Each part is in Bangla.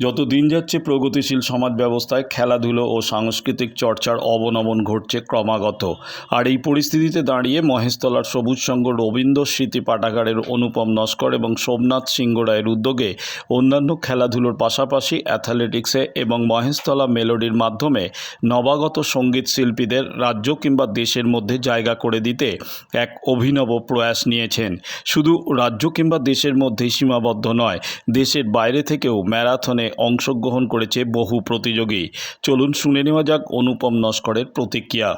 যত দিন যাচ্ছে প্রগতিশীল সমাজ ব্যবস্থায় খেলাধুলো ও সাংস্কৃতিক চর্চার অবনমন ঘটছে ক্রমাগত। আর এই পরিস্থিতিতে দাঁড়িয়ে মহেশতলার সবুজ সংঘ রবীন্দ্র স্মৃতি পাঠাগারের অনুপম নস্কর এবং সোমনাথ সিংহ রায়ের উদ্যোগে অন্যান্য খেলাধুলোর পাশাপাশি অ্যাথলেটিক্সে এবং মহেশতলা মেলোডির মাধ্যমে নবাগত সংগীত শিল্পীদের রাজ্য কিংবা দেশের মধ্যে জায়গা করে দিতে এক অভিনব প্রয়াস নিয়েছেন। শুধু রাজ্য কিংবা দেশের মধ্যেই সীমাবদ্ধ নয়, দেশের বাইরে থেকেও ম্যারাথনে অংশগ্রহণ করেছে বহু প্রতিযোগী। চলুন শুনে নেওয়া যাক অনুপম নস্করের প্রতিক্রিয়া।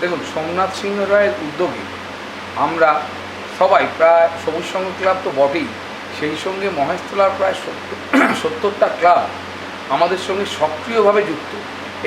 দেখুন, সোমনাথ সিংহ রায়ের উদ্যোগে আমরা সবাই প্রায় সবুজ সংঘ ক্লাব তো বটেই, সেই সঙ্গে মহেশতলার প্রায় সত্তর সত্তরটা ক্লাব আমাদের সঙ্গে সক্রিয়ভাবে যুক্ত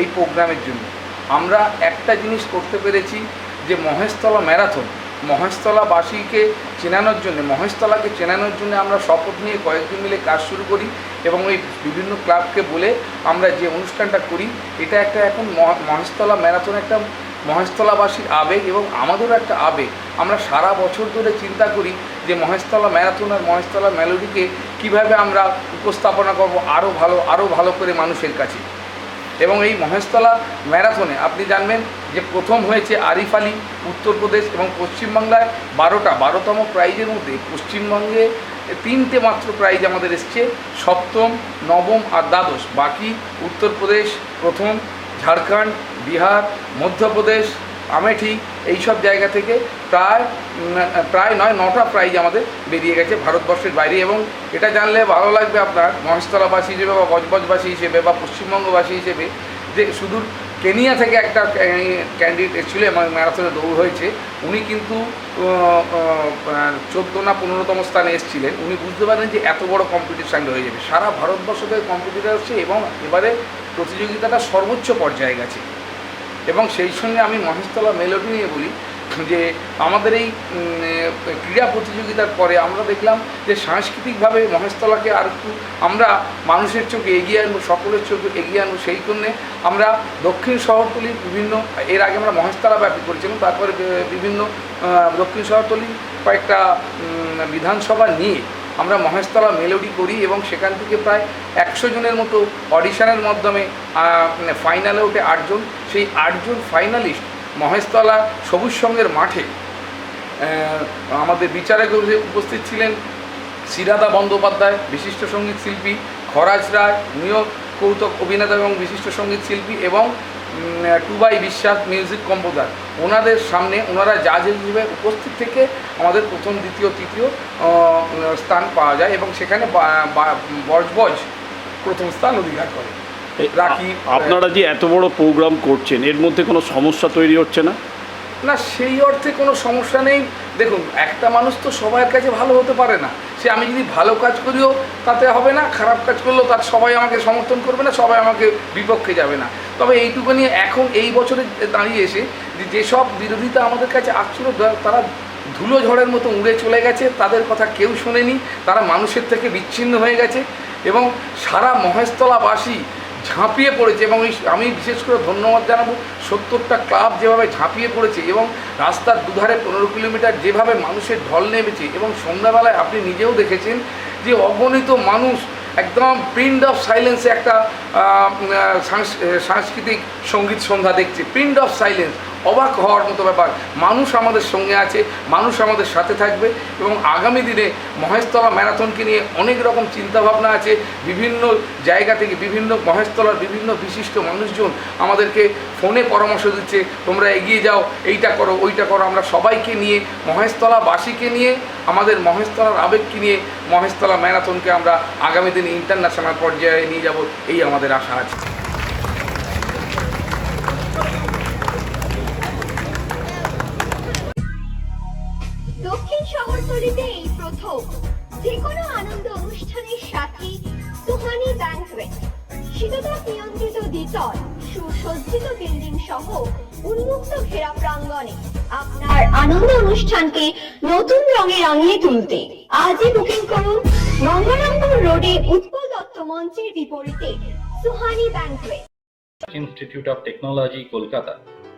এই প্রোগ্রামের জন্য। আমরা একটা জিনিস করতে পেরেছি যে মহেশতলা ম্যারাথন। মহেশতলাবাসীকে চেনানোর জন্য, মহেশতলাকে চেনানোর জন্য আমরা শপথ নিয়ে কয়েকদিন মিলে কাজ শুরু করি এবং ওই বিভিন্ন ক্লাবকে বলে আমরা যে অনুষ্ঠানটা করি, এটা একটা এখন মহ- মহেশতলা ম্যারাথন একটা মহেশতলাবাসীর আবেগ এবং আমাদেরও একটা আবেগ। আমরা সারা বছর ধরে চিন্তা করি যে মহেশতলা ম্যারাথন আর মহেশতলা মেলোডিকে কীভাবে আমরা উপস্থাপনা করব আরও ভালো আরও ভালো করে মানুষের কাছে। এবং এই মহেশতলা ম্যারাথনে আপনি জানবেন যে প্রথম হয়েছে আরিফ আলী উত্তরপ্রদেশ এবং পশ্চিমবাংলায় বারোটা, বারোতম প্রাইজের মধ্যে পশ্চিমবঙ্গে তিনটে মাত্র প্রাইজ আমাদের এসছে, সপ্তম, নবম আর দ্বাদশ। বাকি উত্তরপ্রদেশ প্রথম, ঝাড়খণ্ড, বিহার মধ্যপ্রদেশ আমেঠি এইসব জায়গা থেকে প্রায় প্রায় নয়, নটা প্রাইজ আমাদের বেরিয়ে গেছে ভারতবর্ষের বাইরে এবং এটা জানলে ভালো লাগবে আপনার মহেশতলাবাসী হিসেবে বা বজবজবাসী হিসেবে বা পশ্চিমবঙ্গবাসী হিসেবে যে সুদূর কেনিয়া থেকে একটা ক্যান্ডিডেট এসেছিল এবং ম্যারাথনে দৌড় হয়েছে, উনি কিন্তু চোদ্দ না পনেরোতম স্থানে এসেছিলেন। উনি বুঝতে পারেন যে এত বড় কম্পিটিশান হয়ে যাবে। সারা ভারতবর্ষ থেকে কম্পিটিটার হচ্ছে এবং এবারে প্রতিযোগিতাটা সর্বোচ্চ পর্যায়ে গেছে। এবং সেই সঙ্গে আমি মহেশতলা মেলোডি নিয়ে বলি যে আমাদের এই ক্রীড়া প্রতিযোগিতার পরে আমরা দেখলাম যে সাংস্কৃতিকভাবে মহেশতলাকে আর একটু আমরা মানুষের চোখে এগিয়ে আনব, সকলের চোখে এগিয়ে আনব, সেই জন্যে আমরা দক্ষিণ শহরতলির বিভিন্ন, এর আগে আমরা মহেশতলা ব্যাপী করেছিলাম, তারপরে বিভিন্ন দক্ষিণ শহরতলি কয়েকটা বিধানসভা নিয়ে আমরা মহেশতলা মেলোডি করি এবং সেখান থেকে প্রায় একশো জনের মতো অডিশনের মাধ্যমে ফাইনালে ওঠে আটজন। সেই আটজন ফাইনালিস্ট মহেশতলা সবুজ সঙ্গের মাঠে আমাদের বিচারক উপস্থিত ছিলেন সিরাদা বন্দ্যোপাধ্যায়, বিশিষ্ট সংগীত শিল্পী, খরাজ রায় উনিও কৌতুক অভিনেতা এবং বিশিষ্ট সংগীত শিল্পী এবং টুবাই বিশ্বাস মিউজিক কম্পোজার ওনাদের সামনে ওনারা জাজ হিসেবে উপস্থিত থেকে আমাদের প্রথম দ্বিতীয় তৃতীয় স্থান পাওয়া যায় এবং সেখানে বজবজ প্রথম স্থান অধিকার করে। রাখি আপনারা যে এত বড় প্রোগ্রাম করছেন এর মধ্যে কোনো সমস্যা তৈরি হচ্ছে না? না সেই অর্থে কোনো সমস্যা নেই। দেখুন একটা মানুষ তো সবার কাছে ভালো হতে পারে না। সে আমি যদি ভালো কাজ করিও, তাতে হবে না, খারাপ কাজ করলেও তার সবাই আমাকে সমর্থন করবে না, সবাই আমাকে বিপক্ষে যাবে না। তবে এইটুকু নিয়ে এখন এই বছরে দাঁড়িয়ে এসে যে যেসব বিরোধিতা আমাদের কাছে আসছিল তারা ধুলো ঝড়ের মতো উড়ে চলে গেছে, তাদের কথা কেউ শোনেনি, তারা মানুষের থেকে বিচ্ছিন্ন হয়ে গেছে এবং সারা মহেশতলাবাসী ঝাঁপিয়ে পড়েছে এবং আমি বিশেষ করে ধন্যবাদ জানাব সত্তরটা ক্লাব যেভাবে ঝাঁপিয়ে পড়েছে এবং রাস্তার দুধারে পনেরো কিলোমিটার যেভাবে মানুষের ঢল নেমেছে এবং সন্ধ্যাবেলায় আপনি নিজেও দেখেছেন যে অগণিত মানুষ একদম প্রিন্ট অফ সাইলেন্সে একটা সাংস্কৃতিক সংগীত সন্ধ্যা দেখছে। Print of silence. অবাক হওয়ার মতো ব্যাপার। মানুষ আমাদের সঙ্গে আছে, মানুষ আমাদের সাথে থাকবে এবং আগামী দিনে মহেশতলা ম্যারাথনকে নিয়ে অনেক রকম চিন্তাভাবনা আছে। বিভিন্ন জায়গা থেকে বিভিন্ন মহেশতলার বিভিন্ন বিশিষ্ট মানুষজন আমাদেরকে ফোনে পরামর্শ দিচ্ছে, তোমরা এগিয়ে যাও, এইটা করো, ওইটা করো। আমরা সবাইকে নিয়ে, মহেশতলাবাসীকে নিয়ে, আমাদের মহেশতলার আবেগকে নিয়ে মহেশতলা ম্যারাথনকে আমরা আগামী দিনে ইন্টারন্যাশনাল পর্যায়ে নিয়ে যাব, এই আমাদের আশা আছে। শহরতলিতে যে কোনো আনন্দ অনুষ্ঠানের সাথে সুহানি ব্যাংকুয়েট শীততাপ নিয়ন্ত্রিত দ্বিতল সুসজ্জিত বিল্ডিং সহ উন্মুক্ত ঘেরা প্রাঙ্গণে আপনার আনন্দ অনুষ্ঠানকে নতুন রঙে রাঙিয়ে তুলতে আজই বুকিং করুন গঙ্গারামপুর রোডে উৎপল দত্ত মঞ্চের বিপরীতে Suhani banquet Institute of Technology, Kolkata,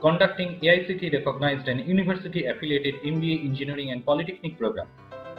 conducting AICT recognized and university affiliated MBA Engineering and Polytechnic program.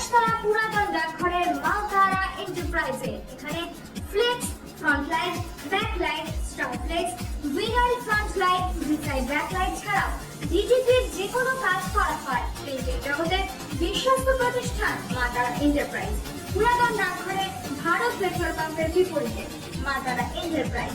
Maheshtala পুরাতন ডাকঘরের মালতারা এন্টারপ্রাইজে এখানে flex front light back light star flex vinyl front light ভিসাইড back light ছাড়াও ডিজিপির যে কোনো কাজ করা হয়। প্রিন্টিং জগতে বিশ্বস্ত প্রতিষ্ঠান মাতারা এন্টারপ্রাইজ পুরাতন ডাকঘরে ভারত পেট্রোল পাম্পের বিপরীতে মাতারা এন্টারপ্রাইজ